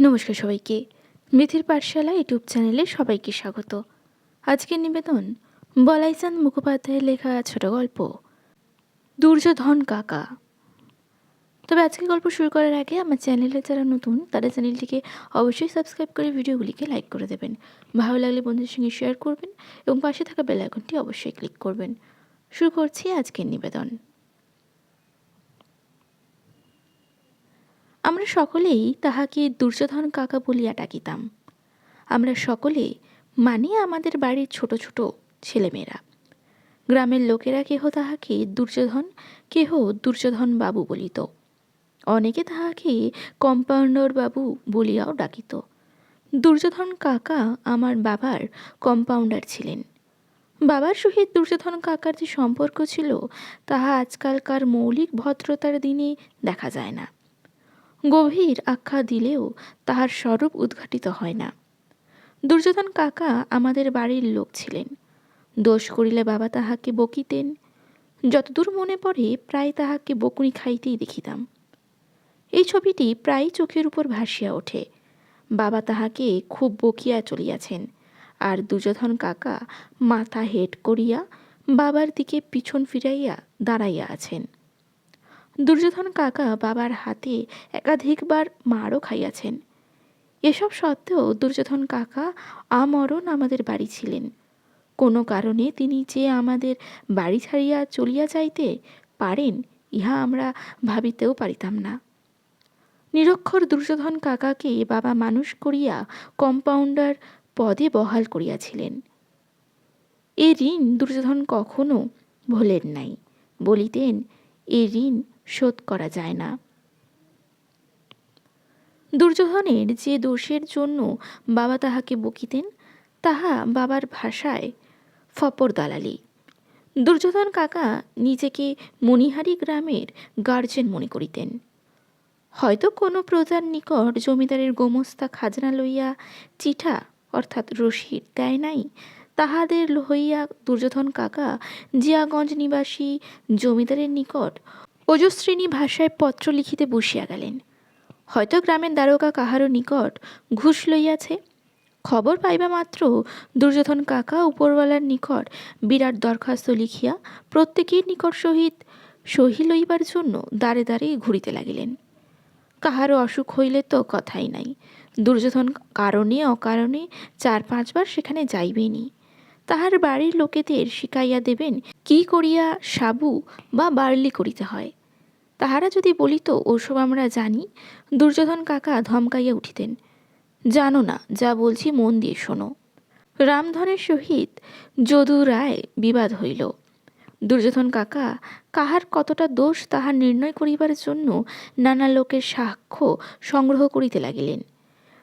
নমস্কার সবাইকে। মিথির পাঠশালা ইউটিউব চ্যানেলে সবাইকে স্বাগত। আজকের নিবেদন, বলাইচাঁদ মুখোপাধ্যায়ের লেখা ছোট গল্প। দুর্যোধন কাকা। তবে আজকে গল্প শুরু করার আগে আমার চ্যানেলে যারা নতুন তারা চ্যানেলটিকে অবশ্যই সাবস্ক্রাইব করে ভিডিওগুলিকে লাইক করে দেবেন। ভালো লাগলে বন্ধুদের সঙ্গে শেয়ার করবেন এবং পাশে থাকা বেল আইকনটি অবশ্যই ক্লিক করবেন। শুরু করছি আজকের নিবেদন। আমরা সকলেই তাহাকে দুর্যোধন কাকা বলিয়া ডাকিতাম। আমরা সকলে মানে আমাদের বাড়ির ছোট ছোট ছেলেমেয়েরা। গ্রামের লোকেরা কেহ তাহাকে দুর্যোধন, কেহ দুর্যোধন বাবু বলিত। অনেকে তাহাকে কম্পাউন্ডর বাবু বলিয়াও ডাকিত। দুর্যোধন কাকা আমার বাবার কম্পাউন্ডার ছিলেন। বাবার সহিত দুর্যোধন কাকার যে সম্পর্ক ছিল, তাহা আজকালকার মৌলিক ভদ্রতার দিনে দেখা যায় না। গভীর আখ্যা দিলেও তাহার স্বরূপ উদ্ঘাটিত হয় না। দুর্যোধন কাকা আমাদের বাড়ির লোক ছিলেন। দোষ করিলে বাবা তাহাকে বকিতেন। যতদূর মনে পড়ে প্রায় তাহাকে বকুনি খাইতেই দেখিতাম। এই ছবিটি প্রায় চোখের উপর ভাসিয়া ওঠে। বাবা তাহাকে খুব বকিয়া চলিয়াছেন আর দুর্যোধন কাকা মাথা হেট করিয়া বাবার দিকে পিছন ফিরাইয়া দাঁড়াইয়া আছেন। দুর্যোধন কাকা বাবার হাতে একাধিকবার মারও খাইয়াছেন। এসব সত্ত্বেও দুর্যোধন কাকা আমরণ আমাদের বাড়ি ছিলেন। কোনো কারণে তিনি যে আমাদের বাড়ি ছাড়িয়া চলিয়া যাইতে পারেন, ইহা আমরা ভাবিতেও পারিতাম না। নিরক্ষর দুর্যোধন কাকাকে বাবা মানুষ করিয়া কম্পাউন্ডার পদে বহাল করিয়াছিলেন। এ ঋণ দুর্যোধন কখনো ভোলেন নাই। বলিতেন, এ ঋণ শোধ করা যায় না। দুর্যোধনের যে দোষের জন্য বাবা তাহাকে বকিতেন, তাহা বাবার ভাষায় ফপর দালালি। দুর্যোধন কাকা নিজেকে মণিহারি গ্রামের গার্জেন মনে করিতেন। হয়তো কোনো প্রজার নিকট জমিদারের গোমস্তা খাজনা লইয়া চিঠা অর্থাৎ রসিদ দেয় নাই, তাহাদের হইয়া দুর্যোধন কাকা জিয়াগঞ্জ নিবাসী জমিদারের নিকট ওজস্বিনী ভাষায় পত্র লিখিতে বসিয়া গেলেন। হয়তো গ্রামের দ্বারকা কাহারও নিকট ঘুষ লইয়াছে। খবর পাইবা মাত্র দুর্যোধন কাকা উপরওয়ালার নিকট বিরাট দরখাস্ত লিখিয়া প্রত্যেকের নিকট সহিত সহি লইবার জন্য দাঁড়ে দাঁড়ে ঘুরিতে লাগিলেন। কাহারও অসুখ হইলে তো কথাই নাই। দুর্যোধন কারণে অকারণে চার পাঁচবার সেখানে যাইবেনি তাহার বাড়ির লোকেদের শিখাইয়া দেবেন কি করিয়া সাবু বা বার্লি করিতে হয়। তাহারা যদি বলিত ওসব আমরা জানি দুর্যোধন কাকা ধমকাইয়া উঠিতেন। জানো না, যা বলছি মন দিয়ে শোনো। রামধনের সহিত যদু রায় বিবাদ হইল। দুর্যোধন কাকা, কাহার কতটা দোষ তাহা নির্ণয় করিবার জন্য নানা লোকের সাক্ষ্য সংগ্রহ করিতে লাগিলেন।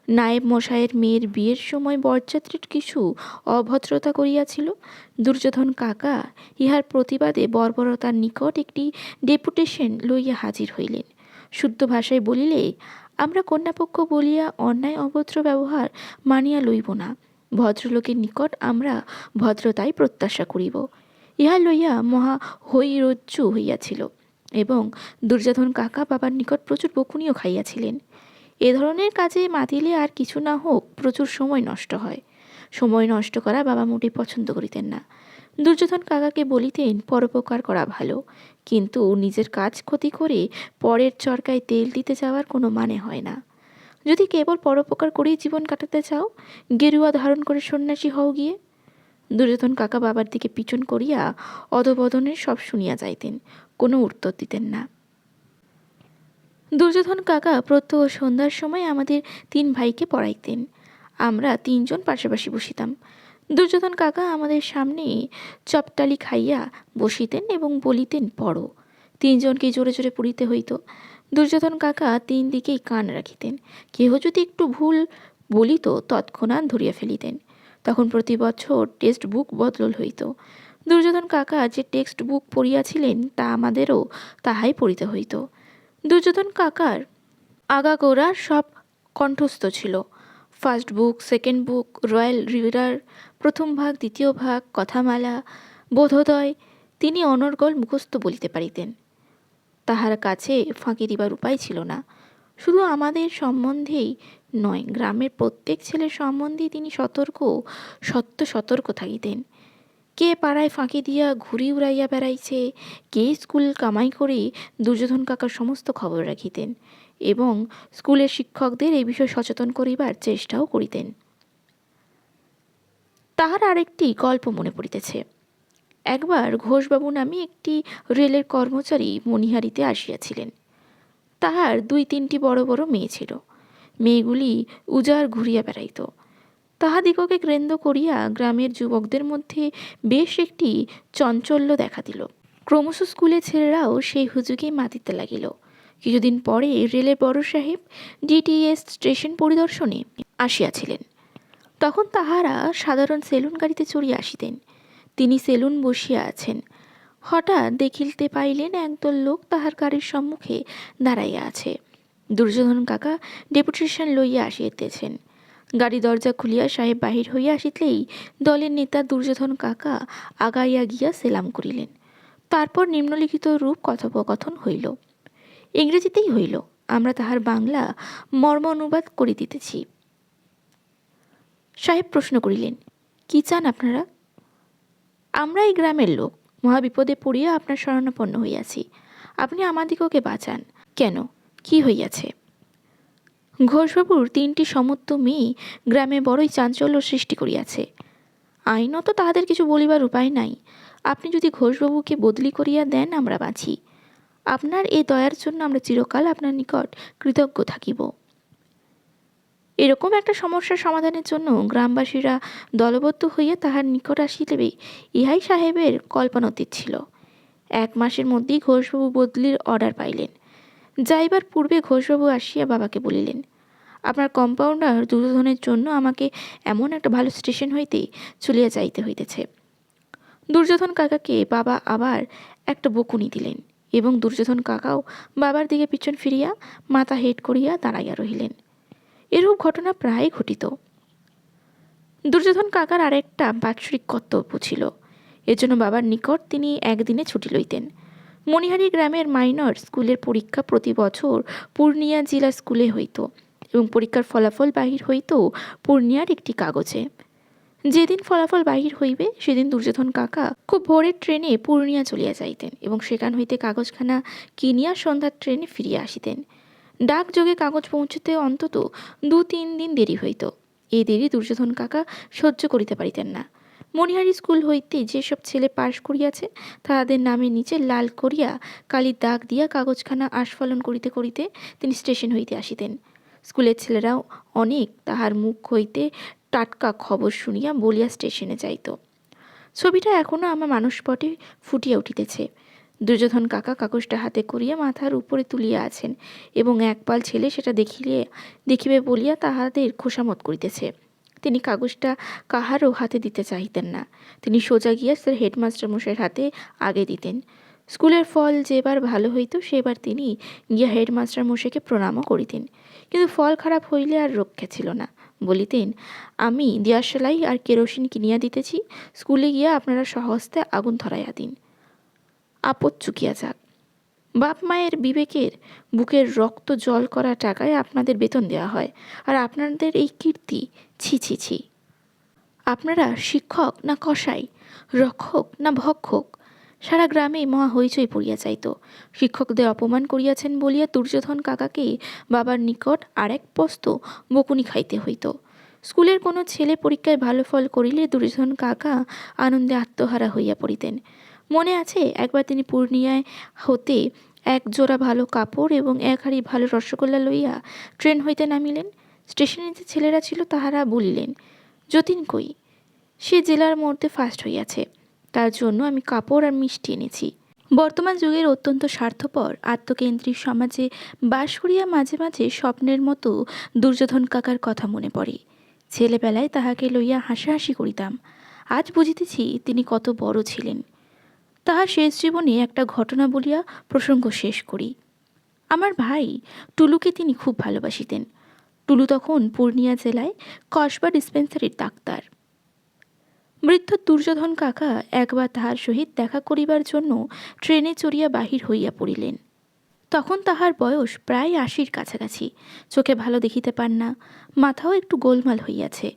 নায়েব মশাইয়ের মেয়ের বিয়ের সময় বরযাত্রীর কিছু অভদ্রতা করিয়াছিল। দুর্যোধন কাকা ইহার প্রতিবাদে বর্বরতার নিকট একটি ডেপুটেশন লইয়া হাজির হইলেন। শুদ্ধ ভাষায় বলিলে, আমরা কন্যাপক্ষ বলিয়া অন্যায় অভদ্র ব্যবহার মানিয়া লইব না। ভদ্রলোকের নিকট আমরা ভদ্রতাই প্রত্যাশা করিব ইহা লইয়া মহা হৈরজ্জু হইয়াছিল এবং দুর্যোধন কাকা বাবার নিকট প্রচুর বকুনিও খাইয়াছিলেন। এ ধরনের কাজে মাতিলে আর কিছু না হোক প্রচুর সময় নষ্ট হয়। সময় নষ্ট করা বাবা মোটেই পছন্দ করিতেন না। দুর্যোধন কাকাকে বলিতেন, পরোপকার করা ভালো, কিন্তু নিজের কাজ ক্ষতি করে পরের চরকায় তেল দিতে যাওয়ার কোনো মানে হয় না। যদি কেবল পরোপকার করেই জীবন কাটাতে চাও, গেরুয়া ধারণ করে সন্ন্যাসী হও গিয়ে। দুর্যোধন কাকা বাবার দিকে পিছন করিয়া অধবদনের সব শুনিয়া যাইতেন, কোনো উত্তর দিতেন না। দুর্যোধন কাকা প্রত্যহ সন্ধ্যার সময় আমাদের তিন ভাইকে পড়াইতেন। আমরা তিনজন পাশাপাশি বসিতাম। দুর্যোধন কাকা আমাদের সামনে চপটালি খাইয়া বসিতেন এবং বলিতেন, পড়ো। তিনজনকে জোরে জোরে পড়িতে হইত। দুর্যোধন কাকা তিন দিকেই কান রাখিতেন। কেহ যদি একটু ভুল বলিত, তৎক্ষণাৎ ধরিয়া ফেলিতেন। তখন প্রতি বছর টেক্সট বুক বদল হইত। দুর্যোধন কাকা যে টেক্সট বুক পড়িয়াছিলেন, তা আমাদেরও তাহাই পড়িতে হইত। দুর্যোধন কাকার আগাগোড়া সব কণ্ঠস্থ ছিল। First book, second book, royal reader, প্রথম ভাগ, দ্বিতীয় ভাগ, কথামালা, বোধোদয়, তিনি অনর্গল মুখস্থ বলিতে পারিতেন। তাহার কাছে ফাঁকি দিবার উপায় ছিল না। শুধু আমাদের সম্বন্ধেই নয়, গ্রামের প্রত্যেক ছেলের সম্বন্ধেই তিনি সতর্ক, সত্য সতর্ক থাকিতেন। কে পাড়ায় ফাঁকি দিয়া ঘুরি উড়াইয়া বেড়াইছে, কে স্কুল কামাই করে দুর্যোধন কাকার সমস্ত খবর রাখিতেন এবং স্কুলের শিক্ষকদের এই বিষয়ে সচেতন করিবার চেষ্টাও করিতেন। তাহার আরেকটি গল্প মনে পড়িতেছে। একবার ঘোষবাবু নামে একটি রেলের কর্মচারী মণিহারিতে আসিয়াছিলেন। তাহার দুই তিনটি বড় বড় মেয়ে ছিল। মেয়েগুলি উজাড় ঘুরিয়া বেড়াইত। তাহাদিগকে কেন্দ্র করিয়া গ্রামের যুবকদের মধ্যে বেশ একটি চঞ্চল্য দেখা দিল। ক্রমশ স্কুলের ছেলেরাও সেই হুজুগেই মাতিতে লাগিল। কিছুদিন পরে রেলের বড় সাহেব ডিটিএস স্টেশন পরিদর্শনে আসিয়াছিলেন। তখন তাহারা সাধারণ সেলুন গাড়িতে চড়িয়া আসিতেন। তিনি সেলুন বসিয়া আছেন। হঠাৎ দেখিলতে পাইলেন একদল লোক তাহার গাড়ির সম্মুখে দাঁড়াইয়া আছে। দুর্যোধন কাকা ডেপুটেশন লইয়া আসিতেছেন। গাড়ি দরজা খুলিয়া সাহেব বাহির হইয়া আসিতেই দলের নেতা দুর্যোধন কাকা আগাইয়া গিয়া সেলাম করিলেন। তারপর নিম্নলিখিত রূপ কথোপকথন হইল। ইংরেজিতেই হইল, আমরা তাহার বাংলা মর্ম অনুবাদ করে দিতেছি। সাহেব প্রশ্ন করিলেন, কি চান আপনারা? আমরা এই গ্রামের লোক, মহাবিপদে পড়িয়া আপনার শরণাপন্ন হইয়াছি। আপনি আমাদিগকে বাঁচান। কেন? কি হইয়াছে? ঘোষবাবুর তিনটি সমত্ব মেয়ে গ্রামে বড়ই চাঞ্চল্য সৃষ্টি করিয়াছে। আইনত তাহাদের কিছু বলিবার উপায় নাই। আপনি যদি ঘোষবাবুকে বদলি করিয়া দেন, আমরা বাঁচি। আপনার এই দয়ার জন্য আমরা চিরকাল আপনার নিকট কৃতজ্ঞ থাকিব। এরকম একটা সমস্যার সমাধানের জন্য গ্রামবাসীরা দলবদ্ধ হইয়া তাহার নিকট আসিলেবে ইহাই সাহেবের কল্পনাতীত ছিল। এক মাসের মধ্যেই ঘোষবাবু বদলির অর্ডার পাইলেন। যাইবার পূর্বে ঘোষবাবু আসিয়া বাবাকে বলিলেন, আপনার কম্পাউন্ডার দুর্যোধনের জন্য আমাকে এমন একটা ভালো স্টেশন হইতে চলিয়া যাইতে হইতেছে। দুর্যোধন কাকাকে বাবা আবার একটা বকুনি দিলেন এবং দুর্যোধন কাকাও বাবার দিকে পিছন ফিরিয়া মাথা হেট করিয়া দাঁড়াইয়া রহিলেন। এরূপ ঘটনা প্রায় ঘটিত। দুর্যোধন কাকার আরেকটা বাৎসরিক কর্তব্য ছিল। এজন্য বাবার নিকট তিনি একদিনে ছুটি লইতেন। মণিহারি গ্রামের মাইনর স্কুলের পরীক্ষা প্রতি বছর পূর্ণিয়া জেলা স্কুলে হইত এবং পরীক্ষার ফলাফল বাহির হইত পূর্ণিয়ার একটি কাগজে। যেদিন ফলাফল বাহির হইবে, সেদিন দুর্যোধন কাকা খুব ভোরের ট্রেনে পূর্ণিয়া চলিয়া যাইতেন এবং সেখান হইতে কাগজখানা কিনিয়া সন্ধ্যার ট্রেনে ফিরিয়া আসিতেন। ডাকযোগে কাগজ পৌঁছতে অন্তত দু তিন দিন দেরি হইত। এই দেরি দুর্যোধন কাকা সহ্য করিতে পারিতেন না। মণিহারি স্কুল হইতে যেসব ছেলে পাশ করিয়াছে, তাহাদের নামে নিচে লাল করিয়া কালির দাগ দিয়া কাগজখানা আস্ফলন করিতে করিতে তিনি স্টেশন হইতে আসিতেন। স্কুলের ছেলেরাও অনেক তাহার মুখ হইতে টাটকা খবর শুনিয়া বলিয়া স্টেশনে যাইত। ছবিটা এখনও আমার মানসপটে ফুটিয়া উঠিতেছে। দুর্যোধন কাকা কাগজটা হাতে করিয়া মাথার উপরে তুলিয়া আছেন এবং একপাল ছেলে সেটা দেখিলে, দেখিবে বলিয়া তাহাদের খোসামত করিতেছে। তিনি কাগজটা কাহারও হাতে দিতে চাহিতেন না। তিনি সোজা গিয়া স্যার হেডমাস্টার মশাইয়ের হাতে আগে দিতেন। স্কুলের ফল যেবার ভালো হইত, সেবার তিনি গিয়া হেডমাস্টার মশাইকে প্রণামও করিতেন। কিন্তু ফল খারাপ হইলে আর রক্ষা ছিল না। বলিতেন, আমি দিয়াশালাই আর কেরোসিন কিনিয়া দিতেছি, স্কুলে গিয়া আপনারা সহস্তে আগুন ধরাইয়া দিন। আপদ চুকিয়া যাক। বাপ মায়ের বিবেকের বুকের রক্ত জল করা টাকায় আপনাদের বেতন দেওয়া হয়। আর আপনাদের এই কীর্তি, ছি ছি ছি। আপনারা শিক্ষক না কসাই, রক্ষক না ভক্ষক? সারা গ্রামে মহা হইচই পড়িয়া যাইত। শিক্ষকদের অপমান করিয়াছেন বলিয়া দুর্যোধন কাকাকে বাবার নিকট আরেক পস্ত বকুনি খাইতে হইত। স্কুলের কোনো ছেলে পরীক্ষায় ভালো ফল করিলে দুর্যোধন কাকা আনন্দে আত্মহারা হইয়া পড়িতেন। মনে আছে? একবার তিনি পূর্ণিয়ায় হতে এক জোড়া ভালো কাপড় এবং এক হাড়ি ভালো রসগোল্লা লইয়া ট্রেন হইতে নামিলেন। স্টেশনে যে ছেলেরা ছিল তাহারা বলিলেন, যতীন কই? সে জেলার মধ্যে ফার্স্ট হইয়াছে। তার জন্য আমি কাপড় আর মিষ্টি এনেছি। বর্তমান যুগের অত্যন্ত স্বার্থপর আত্মকেন্দ্রিক সমাজে বাস করিয়া মাঝে মাঝে স্বপ্নের মতো দুর্যোধন কাকার কথা মনে পড়ে। ছেলেবেলায় তাহাকে লইয়া হাসাহাসি করিতাম। আজ বুঝিতেছি তিনি কত বড় ছিলেন। তাহার শেষ জীবনে একটা ঘটনা বলিয়া প্রসঙ্গ শেষ করি। আমার ভাই টুলুকে তিনি খুব ভালোবাসিতেন। টুলু তখন পূর্ণিয়া জেলায় কসবা ডিসপেন্সারির ডাক্তার। বৃদ্ধ দুর্যোধন কাকা একবার তাহার সহিত দেখা করিবার জন্য ট্রেনে চড়িয়া বাহির হইয়া পড়িলেন। তখন তাহার বয়স প্রায় আশির কাছাকাছি। চোখে ভালো দেখিতে পান না, মাথাও একটু গোলমাল হইয়াছে।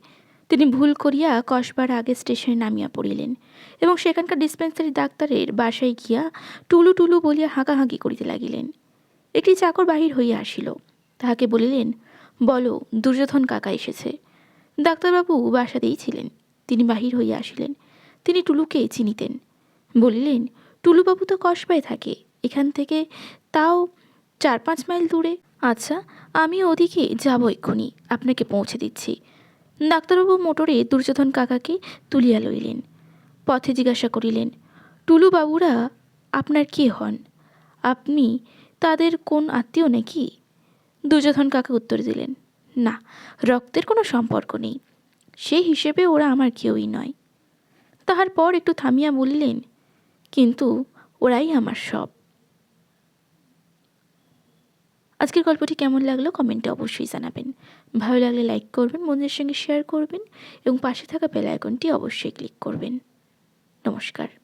তিনি ভুল করিয়া কসবার আগে স্টেশনে নামিয়া পড়িলেন এবং সেখানকার ডিসপেন্সারি ডাক্তারের বাসায় গিয়া টুলু টুলু বলিয়া হাঁকাহাঁকি করিতে লাগিলেন। একটি চাকর বাহির হইয়া আসিল। তাহাকে বলিলেন, বলো, দুর্যোধন কাকা এসেছে। ডাক্তারবাবু বাসাতেই ছিলেন। তিনি বাহির হইয়া আসিলেন। তিনি টুলুকে চিনিতেন। বলিলেন, টুলুবাবু তো কসবায় থাকে। এখান থেকে তাও চার পাঁচ মাইল দূরে। আচ্ছা আমি ওদিকে যাব এক্ষুনি। আপনাকে পৌঁছে দিচ্ছি। ডাক্তারবাবু মোটরে দুর্যোধন কাকাকে তুলিয়া লইলেন। পথে জিজ্ঞাসা করিলেন টুলুবাবুরা আপনার কে হন? আপনি তাদের কোন আত্মীয় নাকি? দুর্যোধন কাকা উত্তর দিলেন, না, রক্তের কোনো সম্পর্ক নেই। সেই হিসেবে ওরা আমার কেউই নয়। তাহার পর একটু থামিয়া বলিলেন, কিন্তু ওরাই আমার সব। আজকের গল্পটি কেমন লাগল কমেন্টে অবশ্যই জানাবেন। ভালো লাগলে লাইক করবেন, বন্ধুদের সঙ্গে শেয়ার করবেন এবং পাশে থাকা বেল আইকনটি অবশ্যই ক্লিক করবেন। নমস্কার।